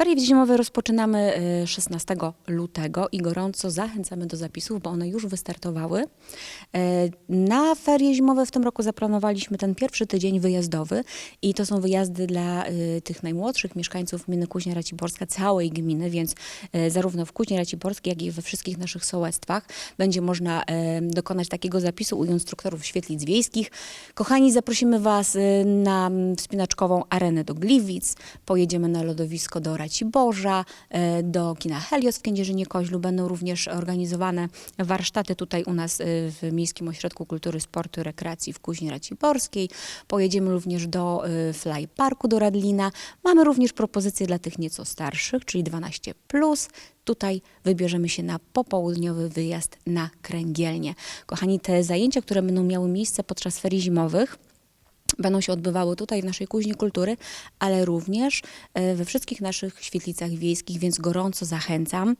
Ferie zimowe rozpoczynamy y, 16 lutego i gorąco zachęcamy do zapisów, bo one już wystartowały. E, Na ferie zimowe w tym roku zaplanowaliśmy ten pierwszy tydzień wyjazdowy i to są wyjazdy dla y, tych najmłodszych mieszkańców gminy Kuźnia Raciborska, całej gminy, więc zarówno w Kuźni Raciborskiej, jak i we wszystkich naszych sołectwach będzie można dokonać takiego zapisu u instruktorów świetlic wiejskich. Kochani, zaprosimy Was y, na wspinaczkową arenę do Gliwic, pojedziemy na lodowisko do Raciborza, e, do kina Helios w Kędzierzynie Koźlu. Będą również organizowane warsztaty tutaj u nas y, w Miejskim Ośrodku Kultury, Sportu i Rekreacji w Kuźni Raciborskiej. Pojedziemy również do y, Fly Parku do Radlina. Mamy również propozycje dla tych nieco starszych, czyli 12+. Tutaj wybierzemy się na popołudniowy wyjazd na Kręgielnie. Kochani, te zajęcia, które będą miały miejsce podczas ferii zimowych, będą się odbywały tutaj w naszej Kuźni Kultury, ale również e, we wszystkich naszych świetlicach wiejskich, więc gorąco zachęcam.